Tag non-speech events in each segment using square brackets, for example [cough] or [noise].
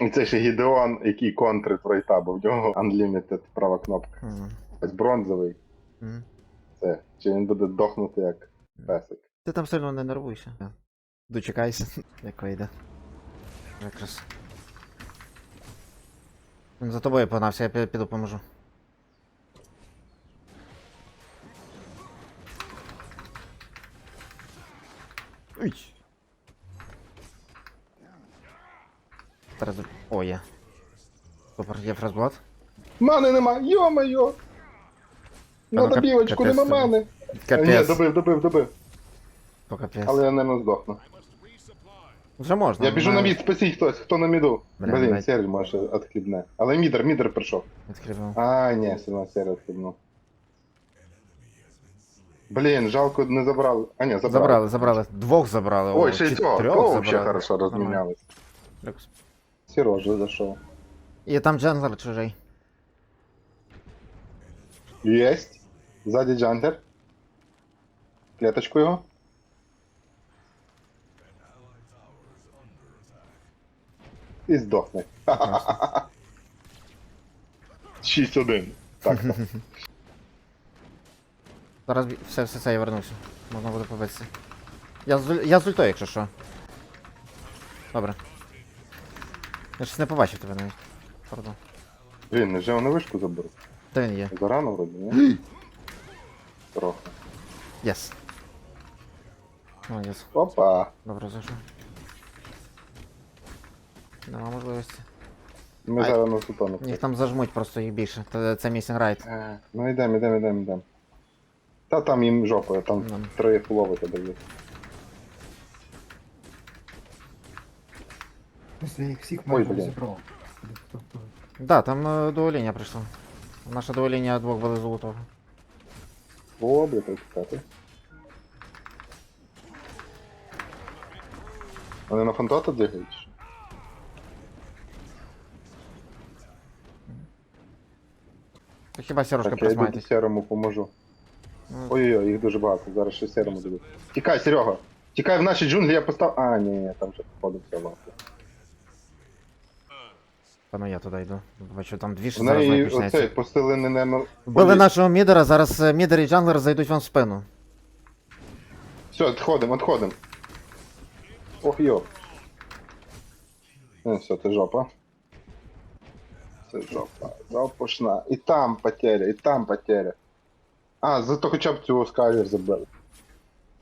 І це ще Гідеон, який контрить рейта, бо в нього Unlimited права кнопка. Мгм. Ось бронзовий. Мгм. Це. Чи він буде дохнути як песик. Ти там сильно не нервуйся. Дочекайся, [laughs] як вийде. Якраз. Він за тобою погнався, я пі- піду поможу. Ой. Зараз... О, є. Супер, є фразблат. Мани нема! Йо-моє! На кап- добівочку капець нема мани! Ні, Капець. добив, добив, добив. То капець. Але я не здохну. Вже можна. Я біжу на мід, спасіть хтось, хто на міду. Блін, блядь. Сергій може відхлібне. Але мідер, мідер прийшов. Відкриваємо. А, ні, все одно Сергій відхлібнув. Блін, жалко не забрали. А, ні, забрали. Забрали, забрали. Двох забрали. Ой, ще й цього. О, ще хорошо розмінялись. Люкс. Сережа зайшов. І там дженглер чужий. Єсть. Ззаді джантер. Клеточку його. І здохне. 6-1. Так. так. Зараз бі- все, все, все, я вернувся. Можна буде побитися. Я з, уль- я з ультою, якщо що. Добре. Я щось не побачив тебе навіть. Пардон. Блін, не вже вони вишку заберуть. Де він є? Зарано вроді, ні? Трохи. Єс. Ну, єс. Опа. Добре, зайшов. Нема можливості. Ми Ай. зараз на сутону. Їх там зажмуть просто їх більше. Та Це місінг райт. Е, Ну йдемо, йдемо, йдемо, йдемо. Та там їм жопа, там Ну. три фулови тебе є. Просто я їх всіх Ой, майже блін. Тобто, Да, там е, дуолінія прийшла. Наша дуолінія двох були золотого. О, бля, так сказати. Вони на фантота бігають? чи що? То хіба сірошка Так, я йду присмайтесь. серому поможу. Ну, Ой-ой-ой, їх дуже багато, зараз ще серому дадуть. Тікай, Серега! Тікай в наші джунглі, я постав. А, ні, ні, там вже походу все лампи. Ну я туди йду. Бачу, там дві ж В зараз почнеться. оцей постелини не Вбили нашого мідера, зараз е, мідер і джанглер зайдуть вам в спину. Все, відходимо, відходимо. Ох йо. Ну, все, це жопа. Це жопа. Жопушна. І там потеря, і там потеря. А, зато хоча б цього скайлер забили.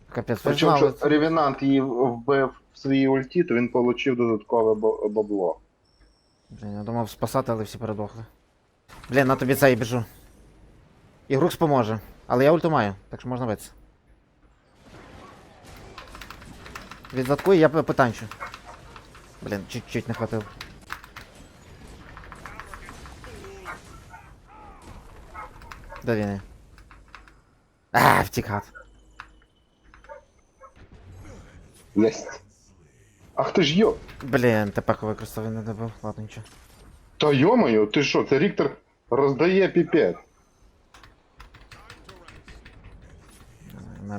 Капець, ви ж Причому, знали. що Ревенант її вбив в своїй ульті, то він отримав додаткове бо- бабло. Блін, я думав спасати, але всі передохли. Блін, на тобі цей біжу. Ігрукс поможе. Але я ульту маю, так що можна битися. Відзаткую, я потанчу. Блін, чуть-чуть не хватило. Де він? є? А, втік гад. Єсть. Ах ти ж йо. Блін, тепер використав не добив. Ладно, нічого. Та йомаю, ти що, це Ріктор роздає піпець.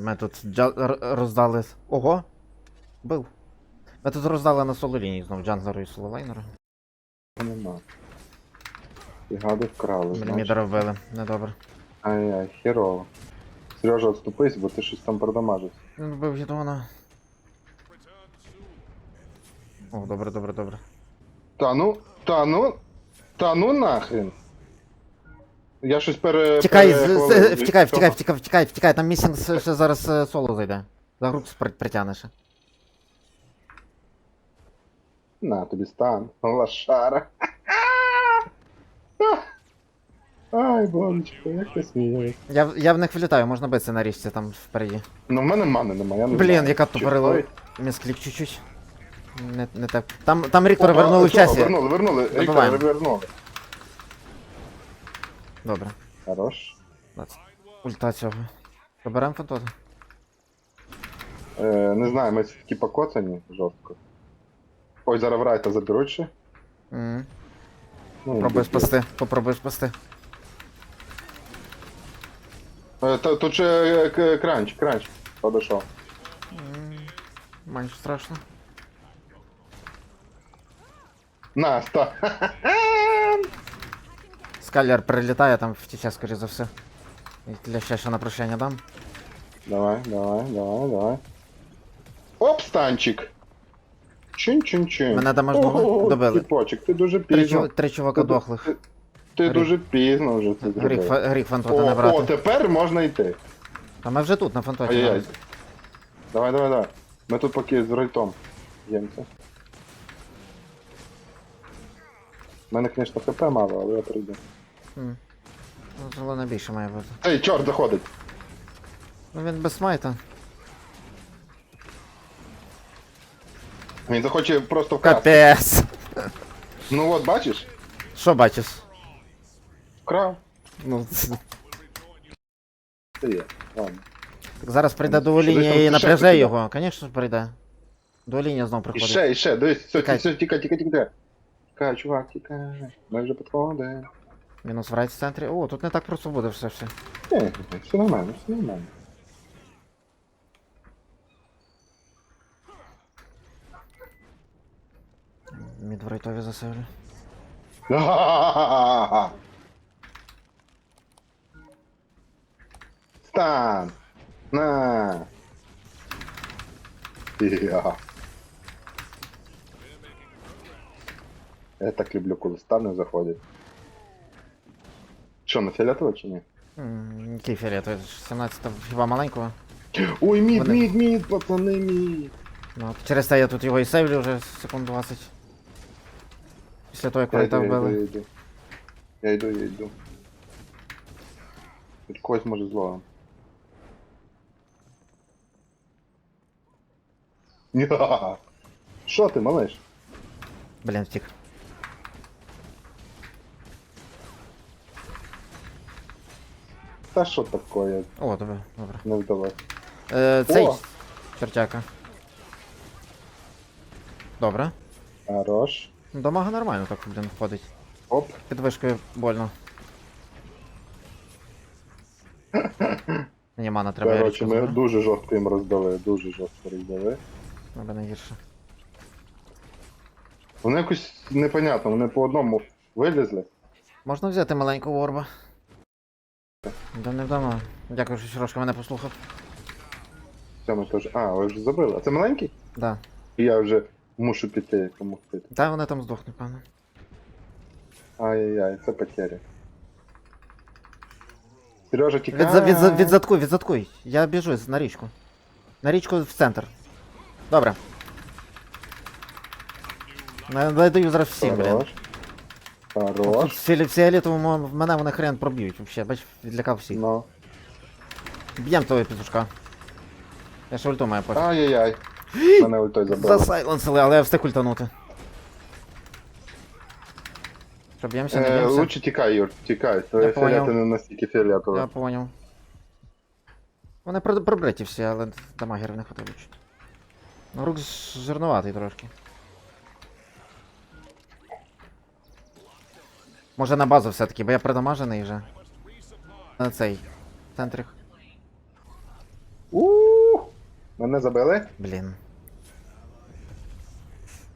Ми, тут джа... р- роздали. Ого! Бив. Ми тут роздали на соло лінії знов джанглеру і сололайнеру. Нема. І гади вкрали. Блін, значить. мідера вбили. Недобре. Ай-яй, херово. Сережа, отступись, бо ти щось там продамажився. Він вбив Єдона. О, добре, добре, добре. Та ну, та ну, та ну нахрен. Я щось пере... Втікай, з- перехвалив з- від втікай, цього. втікай, втікай, втікай, втікай, там місінг с- ще зараз е, соло зайде. За груп спри- притягнеш. На, тобі стан. Лошара. [laughs] Ай, божечко, як ти смієш. Я, в- я в них влітаю, можна битися на річці там впереді. Ну, в мене мани немає, я не Блін, знаю. яка Чи- тупорила. Ой. Місклік чуть-чуть. Не, не так. Там, там Ріктора Опа, вернули в часі. Вернули, вернули. Ріктора Добиваємо. вернули. Добре. Хорош. Ульта цього. Заберемо фантота. Е, не знаю, ми такі покоцані жорстко. Ой, зараз Врайта заберуть ще. Мгм. Ну, Попробуй буде. спасти, попробуй спасти. Е, та- Тут ще е, к- кранч, кранч. Подошов. М, Менш страшно. На, ста. Скайлер прилітає, там втіче, скоріше за все. Для ще ще на прощання дам. Давай, давай, давай, давай. Оп, станчик. Чин-чин-чин. Мене дамажнули, Ого, добили. Тіпочек, ти дуже Три, пізно. чу- три чувака Ти- дохлих. Ти, Гріх. дуже пізно вже це Гріх, зробив. фа- гріх фантота не О, о, брати. тепер можна йти. А ми вже тут, на фантоті. Ай-яй. Давай, давай, давай. Ми тут поки з ройтом. Ємце. У мене, звісно, хп мало, але я прийду. М. Ну, Зелена більше має бути. Ей, чорт заходить! Ну він без смайта. Він захоче просто вкрасти. Капець. Ну от, бачиш? Що бачиш? Вкрав. Ну, це- Це є. Ладно. так зараз прийде до Що десь там лінії і ще напряже прикидав? його. Звісно ж прийде. До лінії знов І приходить. ще, і ще, дивись, все, Тікай. все, тікай, тікай, тікай. Тікай, чувак, тікай. Ми вже підходимо. Мінус в райт центрі. О, тут не так просто буде все все. Ні, ні, все нормально, все нормально. Мід в райтові засевлю. Га-га-га-га-га. Стан! На! Я. Я так люблю, коли стани заходять. Що, на фіолетово чи ні? М, Який фіолетовий? 17 хіба маленького? Ой, мід, Вони- мід, мід, пацани, мід. Ну, от через те я тут його і сейвлю вже секунд 20. Після того, як Я йду, райта я йду, вбили. я йду. Я йду, я йду. Від когось може зло. Ня. [laughs] Що ти, малиш? Блін, втік. Та що таке? О, добре, добре. Не вдалося. Е, цей О! чертяка. Добре. Хорош. Ну, Дамага нормально так, блін, входить. Оп. Під вишкою больно. Мені мана треба я річку ми заберу. дуже жорстко їм роздали, дуже жорстко роздали. Аби не гірше. Вони якось непонятно, вони по одному вилізли. Можна взяти маленького орба. Да не вдома. Дякую, що Сірошка мене послухав. Це ми теж. А, ви вже забили. А це маленький? Да. Я вже мушу піти допомогти. Та вони там здохнуть, певно. Ай-яй-яй, це потеря. Сережа, тікай. Від, від, за- відзаткуй, відзаткуй. Я біжу на річку. На річку в центр. Добре. Я я даю зараз всім, блін. Хорош. Хорош. фіолі- фіолетовому мене вони хрен проб'ють, вообще, бач, відлякав всіх. Ну. Б'єм того петушка. Я ще ульту маю пофіг. Ай-яй-яй. Мене ультой забрали. Засайленсили, але я встиг ультанути. Що, б'ємося, не Е, б'ємося? лучше тікай, Юр, тікай. Твоє поняв. фіолети не настільки. Я поняв. Вони пробриті всі, але дамагер не хватило чуть. Ну, рук жирнуватий трошки. Може на базу все-таки, бо я придамажений вже. На цей. Центрик. Ууу. Мене забили? Блін.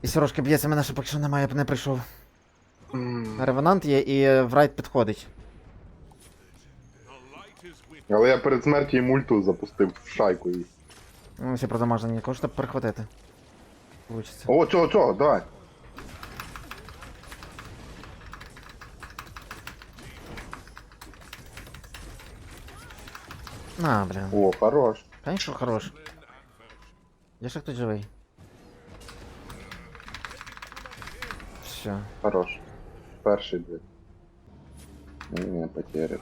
І сірошка б'ється, мене ще поки що немає, б не прийшов. Ревенант є і е, в райт підходить. Але я перед смертю їм ульту запустив в шайку її. Ну, всі продамажені, кого ж там перехватити. Получиться. О, цього, цього, давай. На, блін. О, хорош. Конечно, хорош. Я ще хтось живий. Все. Хорош. Перший дві. Ні, потеря.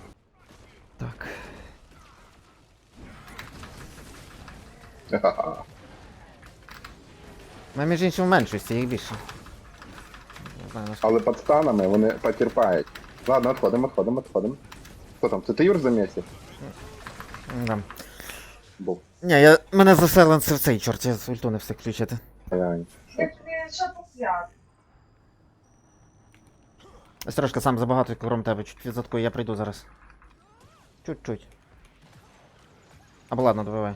Так. Ха-ха. Ми між іншим в меншості, їх більше. Не знаю, наскільки. Але під станами вони потерпають. Ладно, відходимо, відходимо, відходимо. Хто там? Це ти Юр замісив? Да. Був. Ні, я... мене заселенцев цей чорт, я з ульту не встиг включити. Ай, що? Трошки сам забагато крім тебе, чуть відзаткую, я прийду зараз. Чуть-чуть. Або ладно, добивай.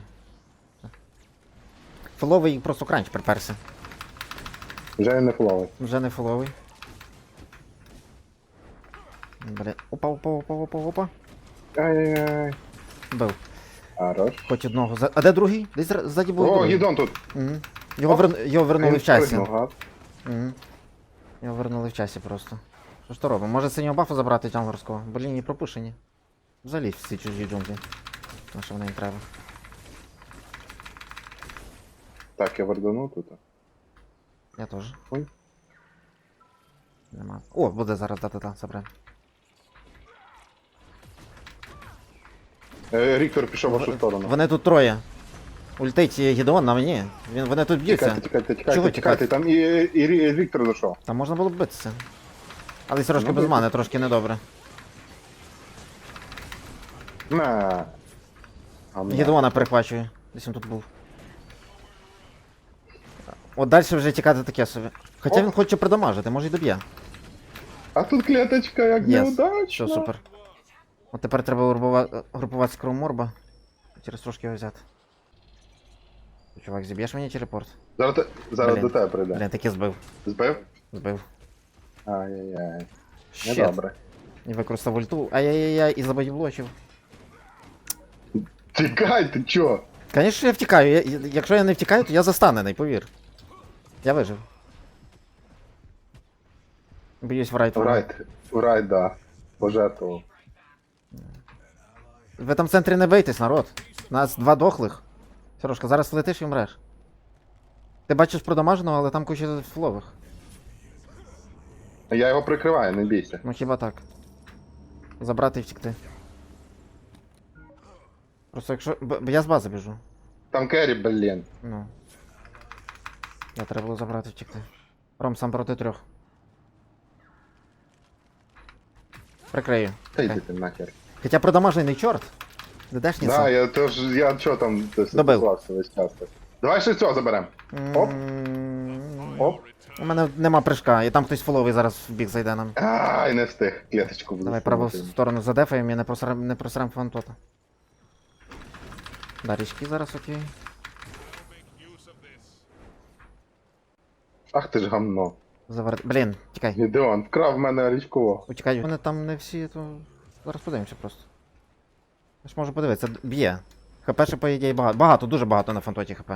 Фоловий просто кранч приперся. Вже не фловий. Вже не фоловий. Бля. Опа, опа, опа, опа, опа. Ай-яй-яй. Бив. Хорош. Хоч одного. За- А де другий? Десь зра- ззаді був О, другий. гідон тут. Угу. Його, вер... Його вернули Він в часі. спригнув, гад. Угу. Його вернули в часі просто. Що ж то робимо? Може синього бафу забрати джанглерського? Бо лінії пропущені. Взагалі всі чужі джунглі. На що вони їм треба. Так, я вердану тут. Я теж. Ой. Нема. О, буде зараз да-да-да, заберемо. Ріктор пішов в вашу сторону. Вони тут троє. Ультить Гідеон на мені. Він, вони тут б'ються. Тікайте, тікайте, тікайте, Чого тікайте. Там і, і, і Ріктор зайшов. Там можна було б битися. Але трошки Ну, без бити. мани, трошки недобре. На. А на. Гідеона перехвачує. Десь він тут був. От далі вже тікати таке собі. Хоча О. він хоче придамажити, може й доб'є. А тут клеточка, як Єс. неудачно. Все, супер. От тепер треба групува... групуватися кров морба. Через трошки його взяти. Чувак, зіб'єш мені телепорт? Зараз, те- зараз Блін. до тебе прийде. Блін, таки збив. Збив? Збив. Ай-яй-яй. Недобре. І використав ульту. Ай-яй-яй, і забоїблочив. Тікай, ти чо? Звісно, я втікаю. Я, якщо я не втікаю, то я застанений, повір. Я вижив. Боюсь в райт. Урайт, урайт, да. Пожертвував. В центрі не бийтесь, народ. Нас два дохлих. Сережка, зараз влетиш і вмреш. Ти бачиш продамаженого, але там куча флових. Я його прикриваю, не бійся. Ну хіба так. Забрати і втікти. Просто якщо. б- я з бази біжу. Там керрі, блін. Ну. Я треба було забрати і втікти. Ром сам проти трьох. Прикрию. Та йди ти нахер. Хоча продамажений чорт. Дедешні Да, я теж, я чо там десь Добив. тусувався весь час. Давай ще цього заберем. Оп. Оп. У мене нема прыжка, і там хтось фоловий зараз в бік зайде нам. Ай, не встиг. Клеточку буду. Давай праву сунути. сторону задефаємо і не просрам, не просрам фантота. Да, річки зараз окей. Ах ти ж гамно. Завер... Блін, тікай. Гідеон, вкрав в мене річково. Утікай. Вони там не всі, то. Зараз подивимося просто. Я ж можу подивитися, б'є. ХП ще по ідеї багато. Багато, дуже багато на фантоті ХП.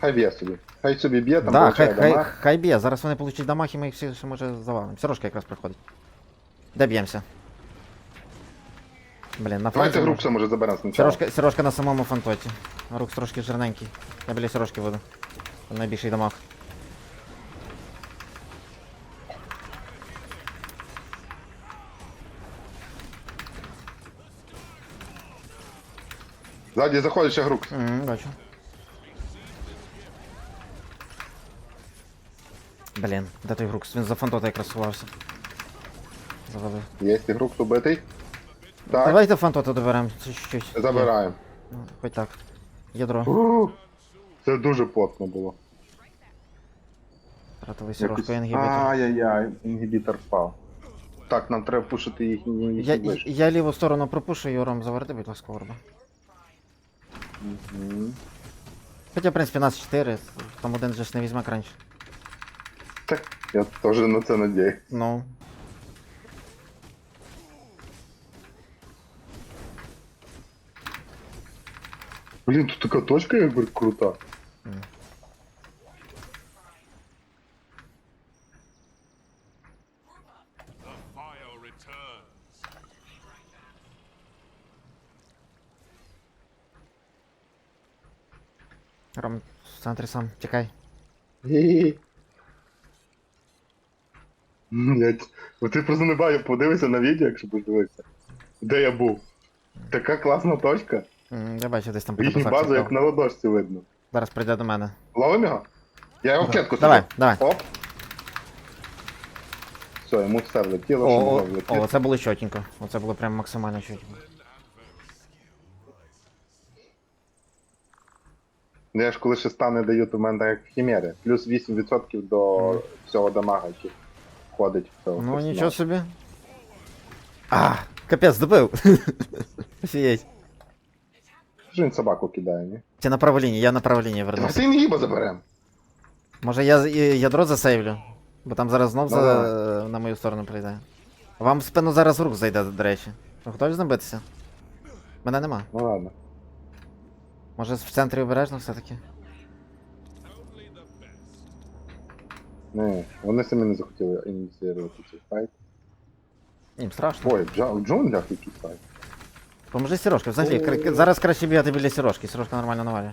Хай б'є собі. Хай собі б'є, там да, хай, хай, дамаг. хай б'є. Зараз вони получать дамаг і ми їх всі ще може завалимо. Сірошка якраз приходить. Де б'ємося? Блін, на Давайте фронті. Грукса може заберемо спочатку. Сірошка, Сірошка на самому фантоті. Рукс трошки жирненький. Я біля Сірошки буду. Найбільший дамаг. Ззаді заходить ще Грукс. Угу, бачу. Блін, де той Грукс? Він за фантота якраз сховався. Завалив. Є і Грукс убитий. Так, Давайте фантота доберемо. Це чуть-чуть. забираємо. Ну, Хоч так. Ядро. Ух, Це дуже плотно було. Тратили Якось- Сірошку інгібітор. Ай-яй-яй, інгібітор впав. Так, нам треба пушити їх їхні Я, вишки. я ліву сторону пропушую, Ром, заверти, будь ласка, орба. Хоча, в принципі, нас 4, там один же ж не візьме. Так, я теж на це надіюсь. Ну. Блін, тут така точка якби крута. Ром, в центрі сам, тікай. [laughs] Блять, от ти просто не бачив, подивися на відео, якщо подивитися. Де я був. Така класна точка. М, Я бачу, десь там Їхню під базу як на ладошці видно. Зараз прийде до мене. Ловим його? Я його в клетку Давай, сюди. давай. Оп. Все, йому все влетіло, О, що о, могло о, влетіти. це було чотенько. Оце було прям максимально чотенько. Я ж коли ще стане дають у мене як хімери. Плюс 8% до всього дамага, який входить в цього. Ну персонажа. нічого собі. А, капець, добив. [laughs] Офігеть. Що він собаку кидає, ні? Чи на праву лінію, я на праву лінію Давай вернувся. ти інгіба заберем. Може я з- і- ядро засейвлю? Бо там зараз знов Ну, за... на мою сторону прийде. Вам в спину зараз рук зайде, до речі. Ви готові знабитися? Мене нема. Ну ладно. Може в центрі обережно все-таки? Не, вони самі не захотіли ініціювати цей файт. Їм страшно. Ой, в джа- в джунглях якийсь файт. Поможи Сірошки, взагалі, кра- зараз краще бігати біля Сірошки, Сірошка нормально навалює.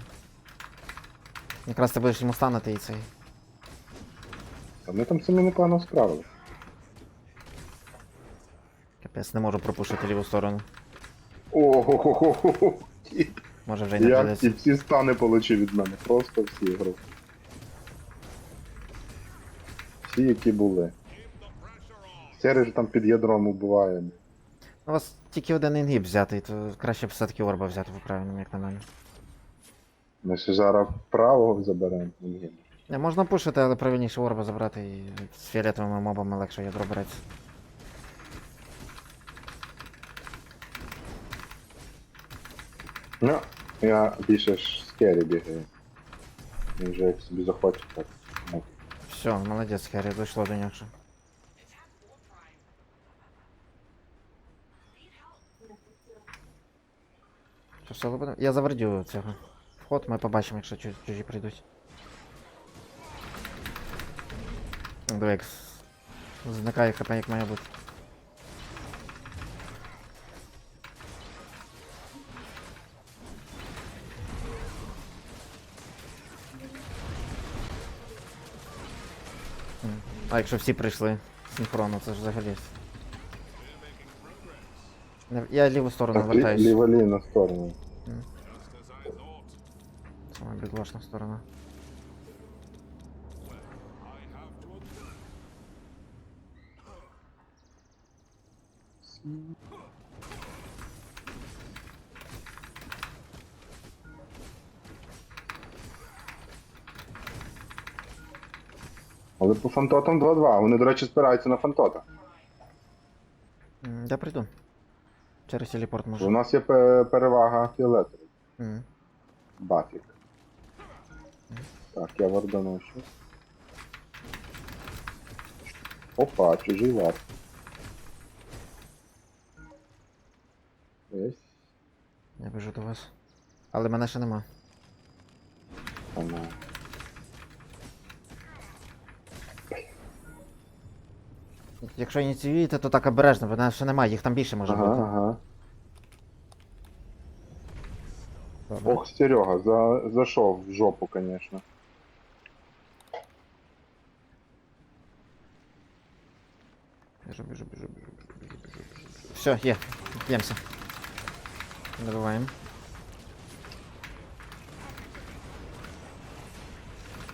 Якраз ти будеш йому станути і цей. Вони там самі непогано справились. Капець, не можу пропушити ліву сторону. Ого-го-го-го. Може вже й не ті прийдеться. всі стани получив від мене. Просто всі гру. Всі, які були. Серий ж там під ядром убиває. У вас тільки один інгіб взятий, то краще б все-таки орба взяти по правильному, як на мене. Ми ще зараз правого заберемо. Ні. Не, можна пушити, але правильніше орба забрати і з фіолетовими мобами легше ядро береться. Ну, я більше ж з керрі бігаю. Він вже як собі захоче, так. Ну, Все, молодець, Керрі, дійшло до нього. Що, все буде? Я завердю цього. Вход ми побачимо, якщо чу- чужі прийдуть. Ну, Диви, як с- зникає хп, як має бути. А якщо всі прийшли синхронно, це ж взагалі. Я ліву сторону вертаюсь. Ліва ліву сторону. Сама бідвашна сторона. Але по фантотам 2-2. Вони, до речі, спираються на фантота. М, Я прийду. Через телепорт У можу. нас є пе- перевага фіолетових. М. Бафік. Так, я вардану щось. Опа, чужий вар. Ось. Я біжу до вас. Але мене ще нема. Вона. Якщо ініціюєте, то так обережно, бо нас ще немає, їх там більше може ага, бути. Ага. Ох, Серега, за... зашов в жопу, конечно. Біжу, біжу, біжу, біжу, біжу, біжу, біжу, біжу. Все, є, б'ємося. Добиваємо.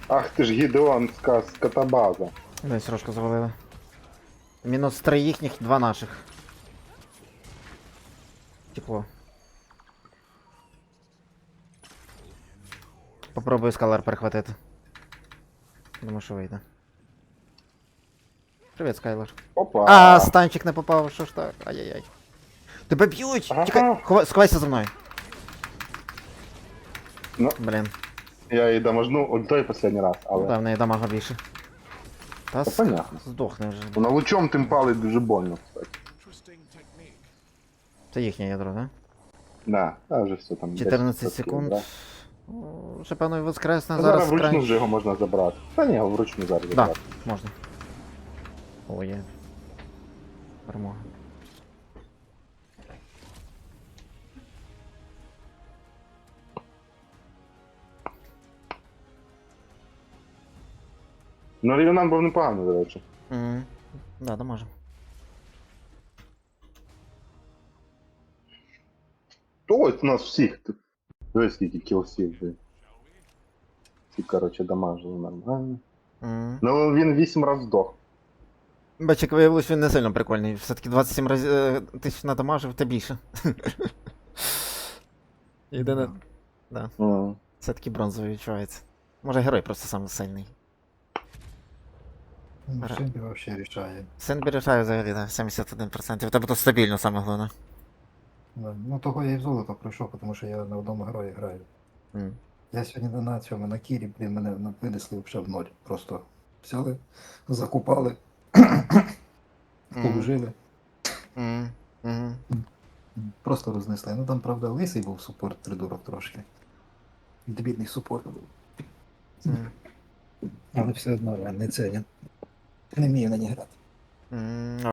Ах ти ж Гідеон з Катабаза. Десь рожку завалили. Мінус три їхніх, два наших. Тепло. Попробую скалер перехватити. Думаю, що вийде. Привіт, Скайлер. Опа! А, станчик не попав, що ж так? Ай-яй-яй. Тебе б'ють! Ага. Тікай! Хова... Сховайся за мною. Ну. Блін, Я її дамажну, от той останній раз, але. да, в неї дамага більше. Та Та с- понятно. здохне вже. На лучом тим палить дуже больно, кстати. Це їхнє ядро, да? Да, а вже все там. 14 10%, секунд. да. О, Ще певно і воскресне Ну, зараз зараз вручну край- вже його можна забрати. Та ні, вручну зараз Да, забрати. можна. О, є. Перемога. Ну, Рівнан був непоганий, до речі. Угу. Да, да можемо. Ой, у нас всіх тут. Дивись, скільки кілсів вже. Ці, коротше, дамажили нормально. Угу. Ну, він 8 разів здох. Бач, як виявилось, він не сильно прикольний. Все-таки 27 разів е, тисяч надамажив, та більше. [laughs] Єдине. Да. Мгм. Все-таки бронзовий відчувається. Може герой просто саме сильний. Ну, Ра- Симбі вообще рішає. Син бережає взагалі, да, 71%. У тебе стабільно саме головне. Да. Ну того я і в золото пройшов, тому що я на одному герої граю. М. Я сьогодні на- на цьому на кірі, блін, мене на- винесли взагалі в ноль. Просто взяли, закупали, Мгм. положили. М, мгм. Просто рознесли. Ну там, правда, лисий був супорт придурок трошки. Дебільний супорт був. М. Але все одно я не це. Я не вмію на ній грати. М,